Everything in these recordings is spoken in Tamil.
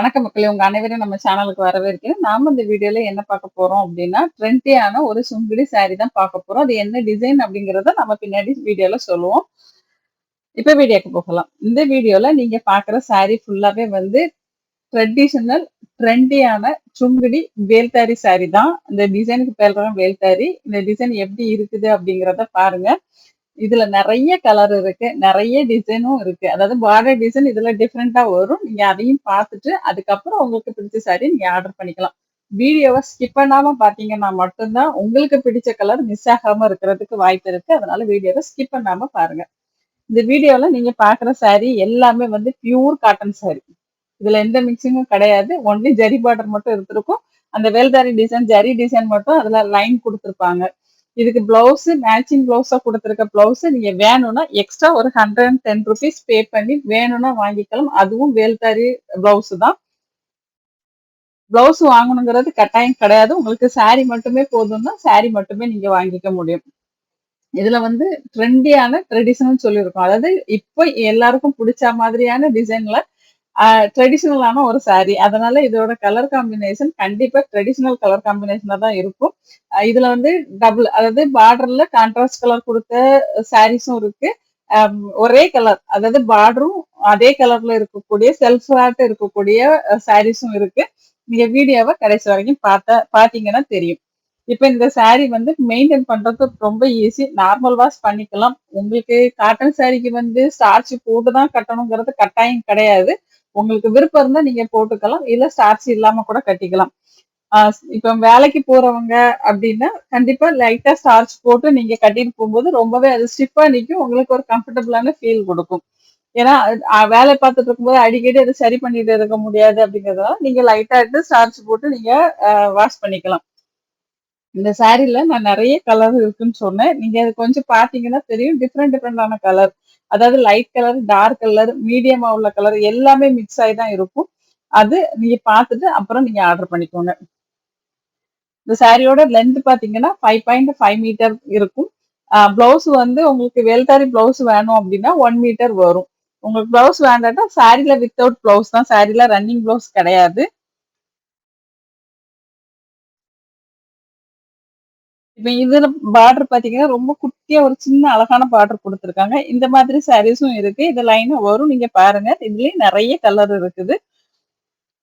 வணக்க மக்களே. உங்க அனைவரும் நம்ம சேனலுக்கு வரவேற்கிறேன். நாம இந்த வீடியோல என்ன பார்க்க போறோம் அப்படின்னா ட்ரெண்டியான ஒரு சுங்குடி சாரி தான் பார்க்க போறோம். அது என்ன டிசைன் அப்படிங்கறத நம்ம பின்னாடி வீடியோல சொல்லுவோம். இப்ப வீடியோக்கு போகலாம். இந்த வீடியோல நீங்க பாக்குற சாரி ஃபுல்லாவே வந்து ட்ரெடிஷனல் ட்ரெண்டியான சுங்குடி வேல்தாரி சாரி தான். இந்த டிசைனுக்கு பேர் வேல்தாரி இந்த டிசைன் எப்படி இருக்குது அப்படிங்கறத பாருங்க. இதுல நிறைய கலர் இருக்கு நிறைய டிசைனும் இருக்கு. அதாவது பார்டர் டிசைன் இதுல டிஃப்ரெண்டா வரும். நீங்க அதையும் பார்த்துட்டு அதுக்கப்புறம் உங்களுக்கு பிடிச்ச சாரி நீங்க ஆர்டர் பண்ணிக்கலாம். வீடியோவை ஸ்கிப் பண்ணாம பாத்தீங்கன்னா மட்டும்தான் உங்களுக்கு பிடிச்ச கலர் மிஸ் ஆகாம இருக்கிறதுக்கு வாய்ப்பு இருக்கு. அதனால வீடியோவை ஸ்கிப் பண்ணாம பாருங்க. இந்த வீடியோல நீங்க பாக்குற சாரி எல்லாமே வந்து பியூர் காட்டன் சாரி இதுல எந்த மிக்சிங்கும் கிடையாது. ஒன்லி ஜரி பார்டர் மட்டும் எடுத்திருக்கும் அந்த வேல்தாரி டிசைன் ஜரி டிசைன் மட்டும் அதுல லைன் கொடுத்துருப்பாங்க. இதுக்கு பிளவுஸ் மேட்சிங் பிளவுஸா கொடுத்துருக்க பிளவுஸ் நீங்க வேணும்னா எக்ஸ்ட்ரா ஒரு hundred and ten rupees pay பண்ணி வேணும்னா வாங்கிக்கலாம். அதுவும் வேல்தாரி பிளவுஸ் தான். பிளவுஸ் வாங்கணுங்கிறது கட்டாயம் கிடையாது. உங்களுக்கு சாரி மட்டுமே போதும்னா சாரி மட்டுமே நீங்க வாங்கிக்க முடியும். இதுல வந்து ட்ரெண்டியான ட்ரெடிஷனல் சொல்லியிருக்கோம். அதாவது இப்போ எல்லாருக்கும் பிடிச்ச மாதிரியான டிசைன்ல ட்ரெடிஷ்னலான ஒரு saree. அதனால இதோட கலர் காம்பினேஷன் கண்டிப்பா ட்ரெடிஷ்னல் கலர் காம்பினேஷனா தான் இருக்கும். இதுல வந்து டபுள் அதாவது பார்டர்ல கான்ட்ராஸ்ட் கலர் கொடுத்த சாரீஸும் இருக்கு. ஒரே கலர் அதாவது பார்டரும் அதே கலர்ல இருக்கக்கூடிய செல்ஃப் ஆர்ட் இருக்கக்கூடிய சாரீஸும் இருக்கு. நீங்க வீடியோவை கடைசி வரைக்கும் பார்த்தா பாத்தீங்கன்னா தெரியும். இப்போ இந்த saree வந்து மெயின்டைன் பண்றது ரொம்ப ஈஸி நார்மல் வாஷ் பண்ணிக்கலாம். உங்களுக்கு காட்டன் சாரிக்கு வந்து ஸ்டார்ச் போட்டு தான் கட்டணுங்கிறது கட்டாயம் கிடையாது. உங்களுக்கு விருப்பம் இருந்தா நீங்க போட்டுக்கலாம். இல்ல ஸ்டார்ச் இல்லாம கூட கட்டிக்கலாம். ஆஹ் இப்ப வேலைக்கு போறவங்க அப்படின்னா கண்டிப்பா லைட்டா ஸ்டார்ச் போட்டு நீங்க கட்டிட்டு போகும்போது ரொம்பவே அது ஸ்டிஃபா நிற்கும் உங்களுக்கு ஒரு கம்ஃபர்டபுளான ஃபீல் கொடுக்கும். ஏன்னா வேலை பார்த்துட்டு இருக்கும்போது அடிக்கடி அதை சரி பண்ணிட்டு இருக்க முடியாது அப்படிங்கறதுனால நீங்க லைட்டா எடுத்து ஸ்டார்ச் போட்டு நீங்க வாஷ் பண்ணிக்கலாம். இந்த சாரீல நான் நிறைய கலர் இருக்குன்னு சொன்னேன். நீங்க அது கொஞ்சம் பாத்தீங்கன்னா தெரியும். டிஃப்ரெண்ட் டிஃப்ரெண்டான கலர் அதாவது லைட் கலர் டார்க் கலர் மீடியமா உள்ள கலர் எல்லாமே மிக்ஸ் ஆகி தான் இருக்கும். அது நீங்க பார்த்துட்டு அப்புறம் நீங்க ஆர்டர் பண்ணிக்கோங்க. இந்த சாரியோட லென்த் பாத்தீங்கன்னா ஃபைவ் பாயிண்ட் ஃபைவ் மீட்டர் இருக்கும். பிளவுஸ் வந்து உங்களுக்கு வேல்தாரி பிளவுஸ் வேணும் அப்படின்னா ஒன் மீட்டர் வரும். உங்களுக்கு பிளவுஸ் வேண்டாட்டா சாரில வித்தவுட் பிளவுஸ் தான். சாரில ரன்னிங் பிளவுஸ் கிடையாது. இப்ப இதுல பார்டர் பாத்தீங்கன்னா ரொம்ப குட்டியா ஒரு சின்ன அழகான பார்டர் கொடுத்துருக்காங்க. இந்த மாதிரி சாரீஸும் இருக்கு. இது லைனா வரும். நீங்க பாருங்க. இதுலயும் நிறைய கலர் இருக்குது.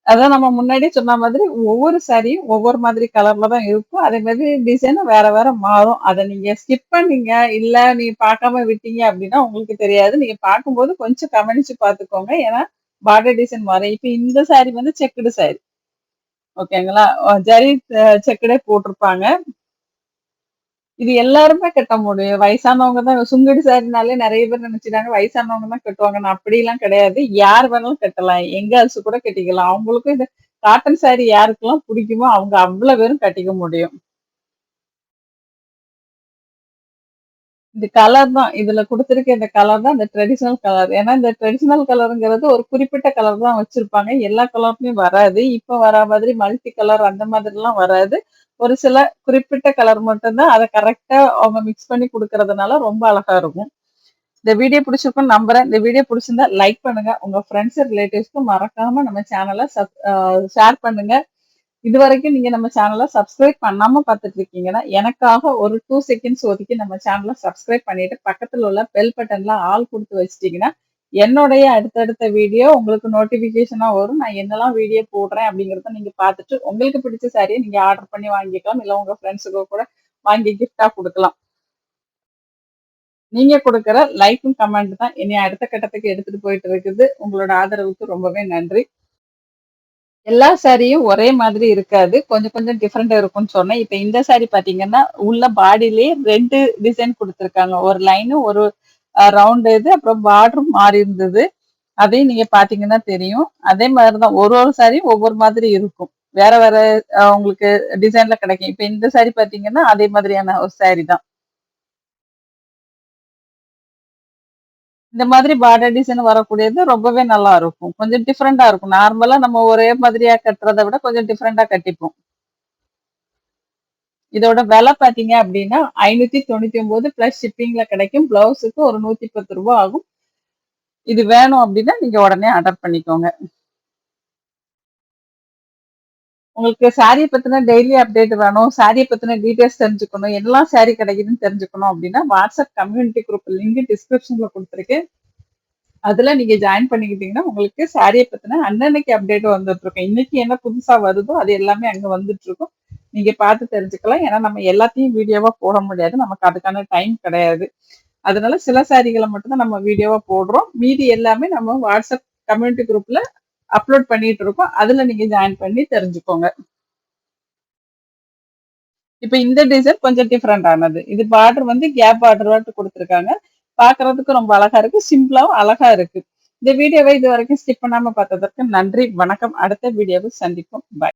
அதான் நம்ம முன்னாடியே சொன்ன மாதிரி ஒவ்வொரு சாரியும் ஒவ்வொரு மாதிரி கலர்ல தான் இருக்கும். அதே மாதிரி டிசைனும் வேற வேற மாறும். அதை நீங்க ஸ்கிப் பண்ணீங்க இல்ல நீங்க பார்க்காம விட்டீங்க அப்படின்னா உங்களுக்கு தெரியாது. நீங்க பார்க்கும்போது கொஞ்சம் கவனிச்சு பார்த்துக்கோங்க. ஏன்னா பார்டர் டிசைன் மாறும். இப்ப இந்த சாரி வந்து செக்குடு சாரி ஓகேங்களா ஜரி செக்குடே போட்டிருப்பாங்க. இது எல்லாருமே கட்ட முடியும். வயசானவங்க தான் சுங்கடி சாரினாலே நிறைய பேர் நினைச்சிட்டாங்க வயசானவங்க தான் கட்டுவாங்க. நான் அப்படிலாம் கிடையாது. யார் வேணாலும் கட்டலாம். எங்க அரசு கூட கட்டிக்கலாம். அவங்களுக்கும் இந்த காட்டன் சாரி யாருக்கெல்லாம் பிடிக்குமோ அவங்க அவ்வளவு பேரும் கட்டிக்க முடியும். இந்த கலர் தான். இதுல கொடுத்துருக்க இந்த கலர் தான் இந்த ட்ரெடிஷ்னல் கலர் ஏன்னா இந்த ட்ரெடிஷ்னல் கலருங்கிறது ஒரு குறிப்பிட்ட கலர் தான் வச்சிருப்பாங்க. எல்லா கலருமே வராது. இப்ப வர மாதிரி மல்டி கலர் அந்த மாதிரி எல்லாம் வராது. ஒரு சில குறிப்பிட்ட கலர் மட்டும்தான் அதை கரெக்டா அவங்க மிக்ஸ் பண்ணி கொடுக்கறதுனால ரொம்ப அழகா இருக்கும். இந்த வீடியோ பிடிச்சிருக்கும் நம்புறேன். இந்த வீடியோ பிடிச்சிருந்தா லைக் பண்ணுங்க. உங்க ஃப்ரெண்ட்ஸ் ரிலேட்டிவ்ஸ்க்கும் மறக்காம நம்ம சேனலை ஷேர் பண்ணுங்க. இது வரைக்கும் நீங்க நம்ம சேனலை சப்ஸ்கிரைப் பண்ணாம பார்த்துட்டு இருக்கீங்கன்னா எனக்காக ஒரு டூ செகண்ட்ஸ் ஒதுக்கி நம்ம சேனலை சப்ஸ்கிரைப் பண்ணிட்டு பக்கத்துல உள்ள பெல் பட்டன்ல ஆள் கொடுத்து வச்சிட்டீங்கன்னா என்னுடைய அடுத்தடுத்த வீடியோ உங்களுக்கு நோட்டிபிகேஷனா வரும். நான் என்னெல்லாம் வீடியோ போடுறேன் அப்படிங்கறத நீங்க பார்த்துட்டு உங்களுக்கு பிடிச்ச சாரியை நீங்க ஆர்டர் பண்ணி வாங்கிக்கலாம். இல்ல உங்க ஃப்ரெண்ட்ஸுக்கு கூட வாங்கி கிஃப்டா கொடுக்கலாம். நீங்க கொடுக்குற லைக்கும் கமெண்ட் தான் என்னை அடுத்த கட்டத்துக்கு எடுத்துட்டு போயிட்டு இருக்குது. உங்களோட ஆதரவுக்கு ரொம்பவே நன்றி. எல்லா சாரியும் ஒரே மாதிரி இருக்காது. கொஞ்சம் கொஞ்சம் டிஃப்ரெண்ட் இருக்கும்னு சொன்னேன். இப்ப இந்த சாரி பாத்தீங்கன்னா உள்ள பாடியிலேயே ரெண்டு டிசைன் கொடுத்துருக்காங்க. ஒரு லைனு ஒரு ரவுண்ட் இது அப்புறம் பார்டரும் மாறி இருந்தது. அதையும் நீங்க பாத்தீங்கன்னா தெரியும். அதே மாதிரிதான் ஒரு ஒரு சாரியும் ஒவ்வொரு மாதிரி இருக்கும். வேற வேற உங்களுக்கு டிசைன்ல கிடைக்கும். இப்ப இந்த சாரி பாத்தீங்கன்னா அதே மாதிரியான ஒரு சாரி தான். இந்த மாதிரி பார்டர் டிசைன் வரக்கூடியது ரொம்பவே நல்லா இருக்கும். கொஞ்சம் டிஃப்ரெண்டா இருக்கும். நார்மலா நம்ம ஒரே மாதிரியா கட்டுறதை விட கொஞ்சம் டிஃப்ரெண்டா கட்டிப்போம். இதோட விலை பாத்தீங்க அப்படின்னா ஐநூத்தி தொண்ணூத்தி ஒன்பது பிளஸ் ஷிப்பிங்ல கிடைக்கும். பிளவுஸுக்கு ஒரு நூத்தி பத்து ரூபாய் ஆகும். இது வேணும் அப்படின்னா நீங்க உடனே ஆர்டர் பண்ணிக்கோங்க. உங்களுக்கு சாரியை பத்தின டெய்லி அப்டேட் வேணும் சாரியை பத்தின டீடைல்ஸ் தெரிஞ்சுக்கணும் எல்லாம் சாரி கிடைக்குதுன்னு தெரிஞ்சுக்கணும் அப்படின்னா வாட்ஸ்அப் கம்யூனிட்டி குரூப் லிங்க் டிஸ்கிரிப்ஷன்ல கொடுத்துருக்கேன் அதுல நீங்க ஜாயின் பண்ணிக்கிட்டீங்கன்னா உங்களுக்கு சாரியை பத்தின அன்னன்னைக்கு அப்டேட் வந்துட்டு இருக்கும். இன்னைக்கு என்ன புதுசா வருதோ அது எல்லாமே அங்க வந்துட்டு இருக்கும். நீங்க பார்த்து தெரிஞ்சுக்கலாம். ஏன்னா நம்ம எல்லாத்தையும் வீடியோவா போட முடியாது. நமக்கு அதுக்கான டைம் கிடையாது. அதனால சில சாரிகளை மட்டும்தான் நம்ம வீடியோவா போடுறோம். மீதி எல்லாமே நம்ம வாட்ஸ்அப் கம்யூனிட்டி குரூப்ல அப்லோட் பண்ணிட்டு இருக்கோம் அதுல நீங்க ஜாயின் பண்ணி தெரிஞ்சுக்கோங்க. இப்ப இந்த டிசைன் கொஞ்சம் டிஃப்ரெண்ட் ஆனது. இது பார்டர் வந்து கேப் பார்டர் கொடுத்துருக்காங்க. பாக்குறதுக்கு ரொம்ப அழகா இருக்கு. சிம்பிளாவும் அழகா இருக்கு. இந்த வீடியோவை இது வரைக்கும் ஸ்கிப் பண்ணாம பார்த்ததற்கு நன்றி. வணக்கம். அடுத்த வீடியோவை சந்திப்போம். பாய்